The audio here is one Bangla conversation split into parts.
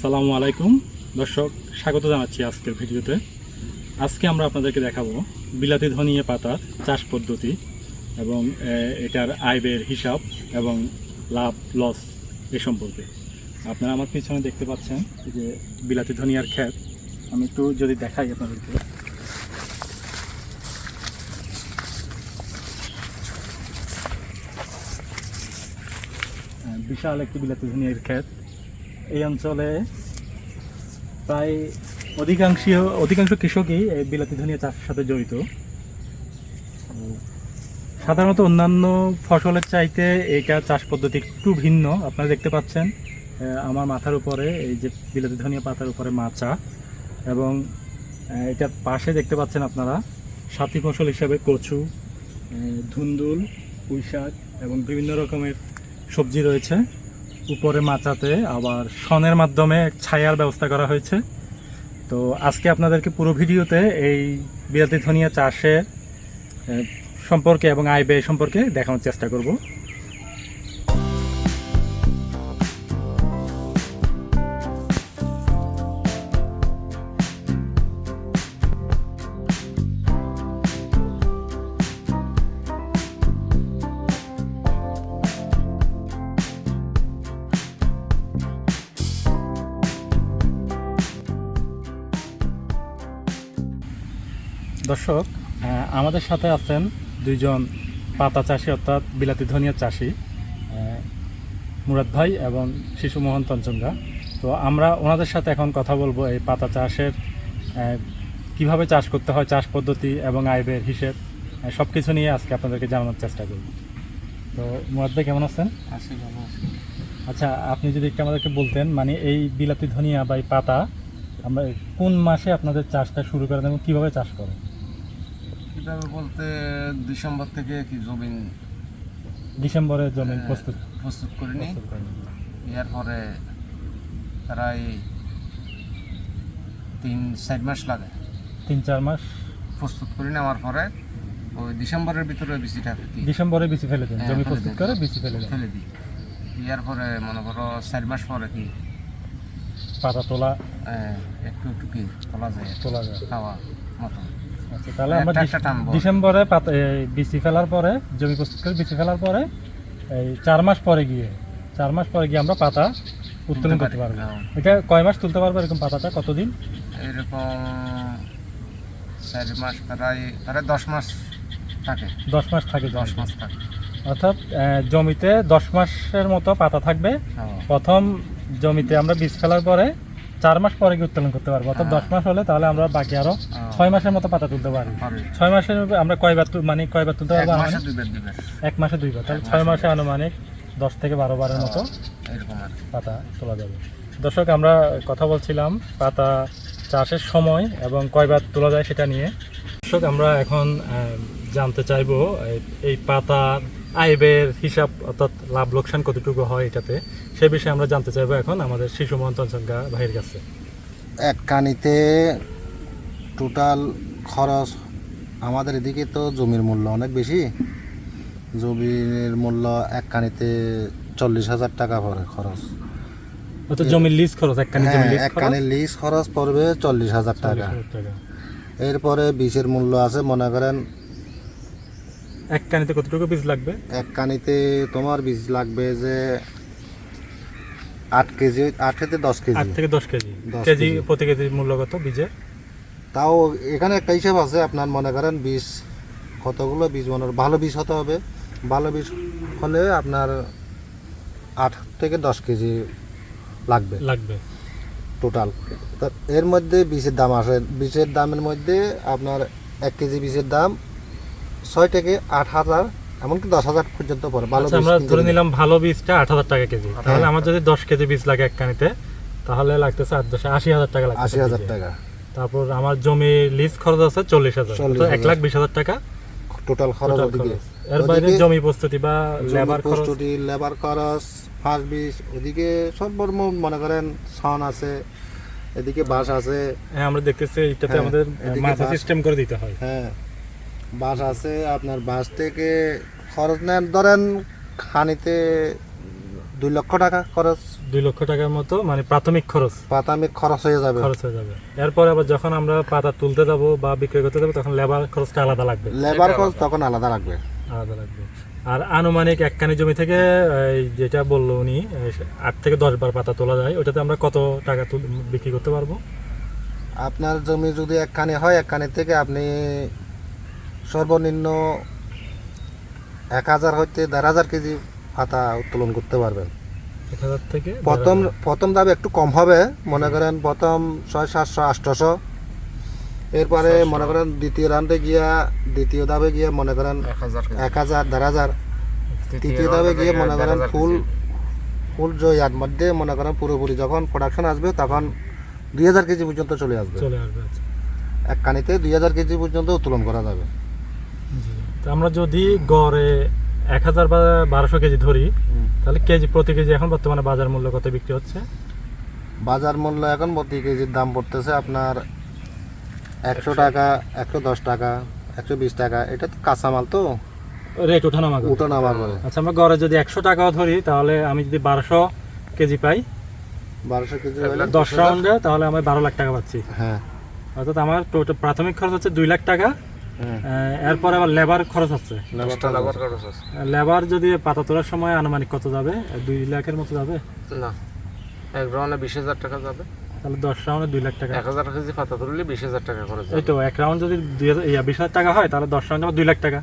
আসসালামু আলাইকুম। দর্শক, স্বাগত জানাচ্ছি আজকের ভিডিওতে। আজকে আমরা আপনাদেরকে দেখাবো বিলাতি ধনিয়া পাতা চাষ পদ্ধতি এবং এটার আয় ব্যয়ের হিসাব এবং লাভ, লস এ সম্পর্কে। আপনারা আমার পিছনে দেখতে পাচ্ছেন যে বিলাতি ধনিয়ার ক্ষেত। আমি একটু যদি দেখাই আপনাদেরকে। বিশাল একটি বিলাতি ধনিয়ার ক্ষেত। এই অঞ্চলে প্রায় অধিকাংশ অধিকাংশ কৃষকই এই বিলাতি ধনিয়া চাষের সাথে জড়িত। সাধারণত অন্যান্য ফসলের চাইতে এইটা চাষ পদ্ধতি একটু ভিন্ন। আপনারা দেখতে পাচ্ছেন আমার মাথার উপরে এই যে বিলাতি ধনিয়া পাতার উপরে মাচা এবং এটার পাশে দেখতে পাচ্ছেন আপনারা সাথী ফসল হিসাবে কচু ধুন্দুল পুঁই শাক এবং বিভিন্ন রকমের সবজি রয়েছে। উপরে মাচাতে আবার সনের মাধ্যমে ছায়ার ব্যবস্থা করা হয়েছে। তো আজকে আপনাদেরকে পুরো ভিডিওতে এই বিলাতি ধনিয়া চাষের সম্পর্কে এবং আয় ব্যয় সম্পর্কে দেখানোর চেষ্টা করব। দর্শক আমাদের সাথে আছেন দুইজন পাতা চাষি অর্থাৎ বিলাতি ধনিয়া চাষি মুরাদ ভাই এবং শিশু মোহন তঞ্চঙ্গা তো আমরা ওনাদের সাথে এখন কথা বলব এই পাতা চাষের কীভাবে চাষ করতে হয় চাষ পদ্ধতি এবং আয় ব্যয়ের হিসেব সব কিছু নিয়ে আজকে আপনাদেরকে জানানোর চেষ্টা করব। তো মুরাদ ভাই কেমন আছেন? আচ্ছা আপনি যদি একটু আমাদেরকে বলতেন মানে এই বিলাতি ধনিয়া বা এই পাতা আমরা কোন মাসে আপনাদের চাষটা শুরু করেন এবং কীভাবে চাষ করেন? কীভাবে বলতে ডিসেম্বর থেকে কি জমিন ডিসেম্বরে জমি আহ, প্রস্তুত। প্রস্তুত করে নিই প্রস্তুত ইয়ার পরে প্রায় তিন চার মাস লাগে। তিন চার মাস। প্রস্তুত করে নেওয়ার পরে ওই ডিসেম্বরের ভিতরে বিচিটা ডিসেম্বরে বিচি ফেলে দেন হ্যাঁ, জমি প্রস্তুত করে বিচি ফেলে দেন। ফেলে দিই। ইয়ার পরে মনে করো চার মাস পরে কি? পাতা তোলা আহ, একটু একটু কি তোলা যায়। তোলা যায়। খাওয়া মতো আচ্ছা তাহলে আমরা। ডিসেম্বরে বিচি ফেলার পরে জমি প্রস্তুত করে বিচি ফেলার পরে এই চার মাস পরে গিয়ে চার মাস পরে গিয়ে আমরা পাতা উত্তোলন করতে পারব। এটা কয় মাস তুলতে পারব এরকম পাতাটা কতদিন এরকম চার মাস প্রায় প্রায় দশ মাস থাকে দশ মাস থাকে দশ। মাস থাকে অর্থাৎ জমিতে দশ মাসের মতো পাতা থাকবে হ্যাঁ। প্রথম জমিতে আমরা বীজ ফেলার পরে চার মাস পরে গিয়ে উত্তোলন করতে পারব অর্থাৎ হ্যাঁ। দশ মাস হলে তাহলে আমরা বাকি আরও। ছয় মাসের মতো পাতা তুলতে পারি পারে। ছয় মাসের আমরা কয়বার মানে কয়বার তুলতে পারব এক মাসে দুইবার তাহলে ছয় মাসে আনুমানিক দশ থেকে বারো বারের মতো। পাতা তোলা যাবে দর্শক আমরা কথা বলছিলাম পাতা চাষের সময় এবং কয়বার তোলা যায় সেটা নিয়ে দর্শক আমরা এখন জানতে চাইব এই- এই ব্যয়ের হিসাব অর্থাৎ লাভ লোকসান কতটুকু হয় এটাতে সে বিষয়ে আমরা জানতে চাইব এখন আমাদের শিশু মহন্তন সংখ্যা ভাইয়ের কাছে। এক কানিতে টোটাল খরচ আমাদের এদিকে তো জমির মূল্য অনেক বেশি। জমির মূল্য এক কানিতে চল্লিশ হাজার টাকা পড়ে খরচ। অর্থাৎ জমির লিজ খরচ এক কানি হ্যাঁ এক লিজ খরচ? পড়বে চল্লিশ হাজার টাকা। 40,000 টাকা। এরপরে বীজের মূল্য আছে মনে করেন এক কানিতে কতটুকু বীজ লাগবে? এক কানিতে তোমার বীজ লাগবে যে আট কেজি আট থেকে দশ কেজি। আট থেকে দশ কেজি। কেজি। প্রতি কেজি মূল্য কত বীজের তাও এখানে একটা হিসাব আছে আপনার মনে করেন বীজ কতগুলো বীজ মনে ভালো বীজ হতে হবে। ভালো বীজ হলে আপনার আট থেকে দশ কেজি লাগবে। লাগবে। টোটাল এর মধ্যে বীজের দাম আসে বীজের দামের মধ্যে আপনার এক কেজি বীজের দাম ছয় থেকে আট হাজার এমনকি দশ হাজার পর্যন্ত পড়ে। ভালো আচ্ছা, আমরা ধরে নিলাম ভালো বীজটা আট হাজার টাকা কেজি। তাহলে আমার যদি দশ কেজি বীজ লাগে এক কানিতে তাহলে লাগতেছে আট দশে আশি হাজার টাকা লাগছে আশি হাজার টাকা। তারপর আমার জমি লিজ খরচ আছে চল্লিশ হাজার। তো এক লাখ বিশ হাজার টাকা। টোটাল খরচ ওদিকে। এর বাইরে জমি প্রস্তুতি বা লেবার খরচ। প্রস্তুতি লেবার খরচ ফার্স্ট বীজ ওদিকে সর্বর্ম মনে করেন সন আছে এদিকে বাস আছে। হ্যাঁ আমরা দেখতেছি এটাতে হ্যাঁ, আমাদের মাথা সিস্টেম করে দিতে হয়। হ্যাঁ বাস আছে আপনার বাস থেকে খরচ নেন ধরেন খানিতে দুই লক্ষ টাকা খরচ। দুই লক্ষ টাকার মতো মানে প্রাথমিক খরচ। প্রাথমিক খরচ হয়ে যাবে। খরচ হয়ে যাবে। এরপর আবার যখন আমরা পাতা তুলতে যাব বা বিক্রি করতে যাব তখন লেবার খরচটা আলাদা লাগবে। লেবার খরচ তখন আলাদা লাগবে। আলাদা লাগবে। আর আনুমানিক একখানি জমি থেকে যেটা বলল উনি আট থেকে দশ বার পাতা তোলা যায় ওটাতে আমরা কত টাকা বিক্রি করতে পারব? আপনার জমি যদি একখানি হয় একখানি থেকে আপনি সর্বনিম্ন এক হাজার হইতে দেড় হাজার কেজি পাতা উত্তোলন করতে পারবেন। এক হাজার থেকে প্রথম প্রথম দাবে একটু কম হবে মনে করেন প্রথম ছয় সাতশো আটশোশো। এরপরে মনে করেন দ্বিতীয় রাউন্ডে গিয়া দ্বিতীয় দাবে গিয়ে মনে করেন এক হাজার দেড় হাজার। তৃতীয় দাবে গিয়ে মনে করেন ফুল। ফুল জয়ার মধ্যে মনে করেন পুরোপুরি যখন প্রোডাকশন আসবে তখন দুই হাজার কেজি পর্যন্ত চলে আসবে। চলে আসবে আচ্ছা। এক কানিতে দুই হাজার কেজি পর্যন্ত উত্তোলন করা যাবে। আমরা যদি গড়ে এক হাজার বা বারোশো কেজি ধরি তাহলে কেজি প্রতি কেজি এখন বর্তমানে বাজার মূল্য কত বিক্রি হচ্ছে? বাজার মূল্য এখন প্রতি কেজির দাম পড়তেছে আপনার একশো টাকা একশো দশ টাকা একশো বিশ টাকা। এটা তো কাঁচামাল তো। রেট ওঠানামা করে। উঠো নামা করে। আচ্ছা আমরা গড়ে যদি একশো টাকাও ধরি তাহলে আমি যদি বারোশো কেজি পাই বারোশো কেজি দশ রাউন্ডে তাহলে আমি বারো লাখ টাকা পাচ্ছি। হ্যাঁ। অর্থাৎ আমার টোটাল প্রাথমিক খরচ হচ্ছে দুই লাখ টাকা। এরপর আবার লেবার খরচ আছে। লেবার যদি পাতা তোলার সময় আনুমানিক কত যাবে? দুই লাখের মতো যাবে? না। এক রাউন্ডে বিশ হাজার টাকা যাবে। তাহলে দশ রাউন্ডে দুই লাখ টাকা। এক হাজার কেজি পাতা তুললে বিশ হাজার টাকা খরচ এই তো এক রাউন্ড যদি দুই বিশ হাজার টাকা হয় তাহলে দশ রাউন্ড আমার দুই লাখ টাকা।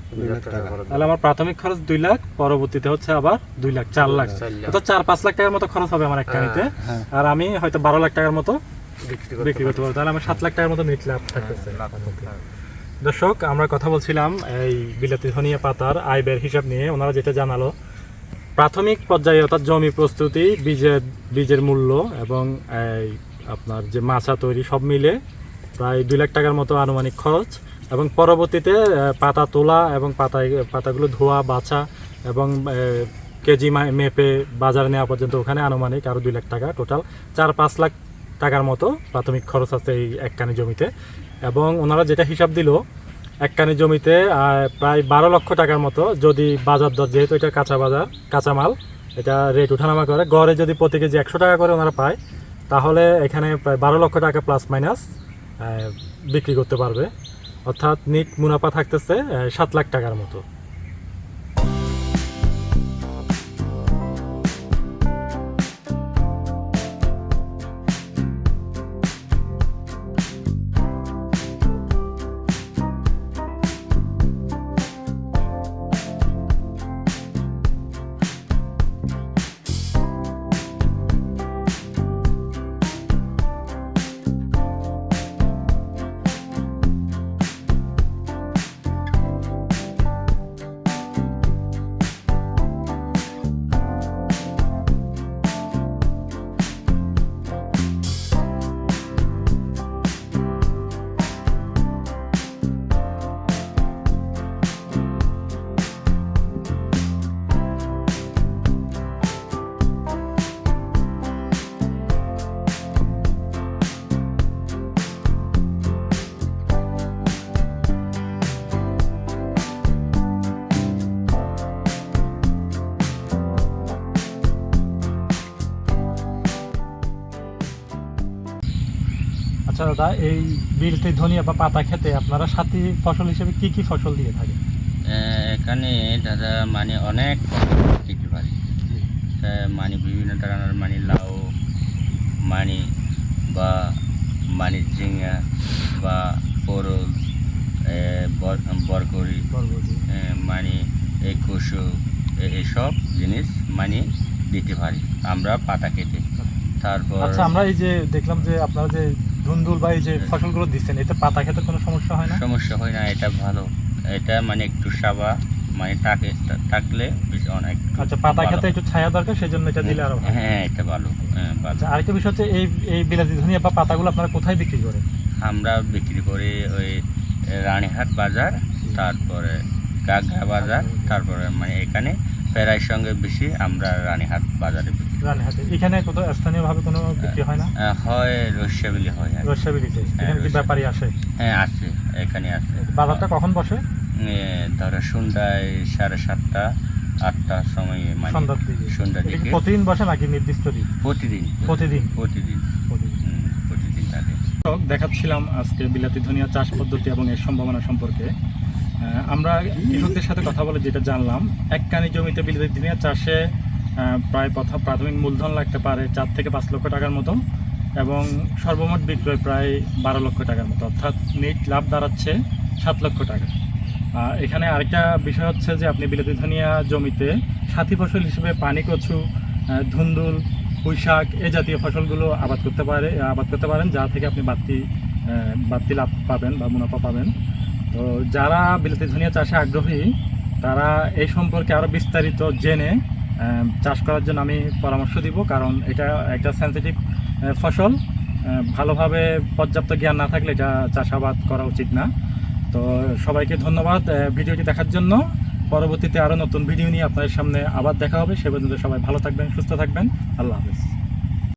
তাহলে আমার প্রাথমিক খরচ দুই লাখ পরবর্তীতে হচ্ছে আবার দুই লাখ চার লাখ। চার অর্থাৎ চার পাঁচ লাখ টাকার মতো খরচ হবে আমার এক কানিতে হ্যাঁ। আর আমি হয়তো বারো লাখ টাকার মতো বিক্রি করতে বিক্রি করতে পারব। তাহলে আমার সাত লাখ টাকার মতো নেট লাভ থাকতেছে। লাখ টাকা। দর্শক, আমরা কথা বলছিলাম এই বিলাতি ধনিয়া পাতার আয় ব্যয়ের হিসাব নিয়ে। ওনারা যেটা জানালো, প্রাথমিক পর্যায়ে অর্থাৎ জমি প্রস্তুতি, বীজের বীজের মূল্য এবং এই আপনার যে মাছা তৈরি সব মিলে প্রায় দুই লাখ টাকার মতো আনুমানিক খরচ এবং পরবর্তীতে পাতা তোলা এবং পাতায় পাতাগুলো ধোয়া, বাছা এবং কেজি মেপে বাজারে নেওয়া পর্যন্ত ওখানে আনুমানিক আরও দুই লাখ টাকা। টোটাল চার পাঁচ লাখ টাকার মতো প্রাথমিক খরচ আছে এই এক কানি জমিতে। এবং ওনারা যেটা হিসাব দিল একখানি জমিতে প্রায় বারো লক্ষ টাকার মতো যদি বাজার দর, যেহেতু এটা কাঁচা বাজার কাঁচামাল এটা রেট ওঠানামা করে। গড়ে যদি প্রতি কেজি একশো টাকা করে ওনারা পায়, তাহলে এখানে প্রায় বারো লক্ষ টাকা প্লাস মাইনাস বিক্রি করতে পারবে। অর্থাৎ নিট মুনাফা থাকতেছে সাত লাখ টাকার মতো। আচ্ছা দাদা এই বিলতি ধনিয়া বা পাতা খেতে আপনারা সাথী ফসল হিসেবে কি কি ফসল দিয়ে থাকেন? এখানে দাদা মানে অনেক দিতে পারি। মানে বিভিন্ন ধরনের মানে লাউ মানে বা মানে ঝিঙ্গা বা পরল বরকরি মানে এই কুসু এসব জিনিস মানে দিতে পারি। আমরা পাতা কেটে তারপর আচ্ছা আমরা এই যে দেখলাম যে আপনারা যে ধুন্দুল বা এই যে ফসলগুলো দিচ্ছেন এতে পাতা খেতে কোনো সমস্যা হয় না? সমস্যা হয় না এটা ভালো। এটা মানে একটু সাবা মানে তাকে থাকলে অনেক আচ্ছা পাতা খেতে একটু ছায়া দরকার সেই জন্য এটা দিলে আরও হ্যাঁ এটা ভালো। হ্যাঁ ভালো। আচ্ছা আরেকটা বিষয় হচ্ছে এই এই বিলাতি ধনিয়া বা পাতাগুলো আপনারা কোথায় বিক্রি করেন? আমরা বিক্রি করি ওই রানীহাট বাজার তারপরে গাগা বাজার তারপরে মানে এখানে প্রায় সঙ্গে বেশি আমরা রানীহাট বাজারে বিক্রি করি। রানীহাটে এখানে কোথাও স্থানীয়ভাবে কোনো বিক্রি হয় না? হয় রসিয়াবিলি হয় আর এখানে কি। ব্যাপারী আসে হ্যাঁ আছে এখানে আছে। বাজারটা কখন বসে? ধরো সন্ধ্যায় সাড়ে সাতটা আটটার সময় মানে সন্ধ্যার দিকে। সন্ধ্যার দিকে। প্রতিদিন বসে নাকি নির্দিষ্ট দিন? প্রতিদিন। প্রতিদিন? প্রতিদিন। প্রতিদিন। থাকে। দেখাচ্ছিলাম আজকে বিলাতি ধনিয়া চাষ পদ্ধতি এবং এর সম্ভাবনা সম্পর্কে। আমরা কৃষকদের সাথে কথা বলে যেটা জানলাম এক কানি জমিতে বিলাতি ধনিয়া চাষে প্রায় প্রথম প্রাথমিক মূলধন লাগতে পারে চার থেকে পাঁচ লক্ষ টাকার মতো এবং সর্বমোট বিক্রয় প্রায় বারো লক্ষ টাকার মতো অর্থাৎ নেট লাভ দাঁড়াচ্ছে সাত লক্ষ টাকা। আহ, এখানে আরেকটা বিষয় হচ্ছে যে আপনি বিলাতি ধনিয়া জমিতে সাথী ফসল হিসেবে পানি কচু ধুন্দুল পুঁই শাক এ জাতীয় ফসলগুলো আবাদ করতে পারে আবাদ করতে পারেন যা থেকে আপনি বাড়তি বাড়তি লাভ পাবেন বা মুনাফা পাবেন। তো যারা বিলাতি ধনিয়া চাষে আগ্রহী তারা এই সম্পর্কে আরও বিস্তারিত জেনে চাষ করার জন্য আমি পরামর্শ দিব, কারণ এটা একটা সেন্সিটিভ ফসল। ভালোভাবে পর্যাপ্ত জ্ঞান না থাকলে এটা চাষাবাদ করা উচিত না। তো সবাইকে ধন্যবাদ ভিডিওটি দেখার জন্য। পরবর্তীতে আরও নতুন ভিডিও নিয়ে আপনাদের সামনে আবার দেখা হবে। সে পর্যন্ত সবাই ভালো থাকবেন, সুস্থ থাকবেন। আল্লাহ হাফেজ।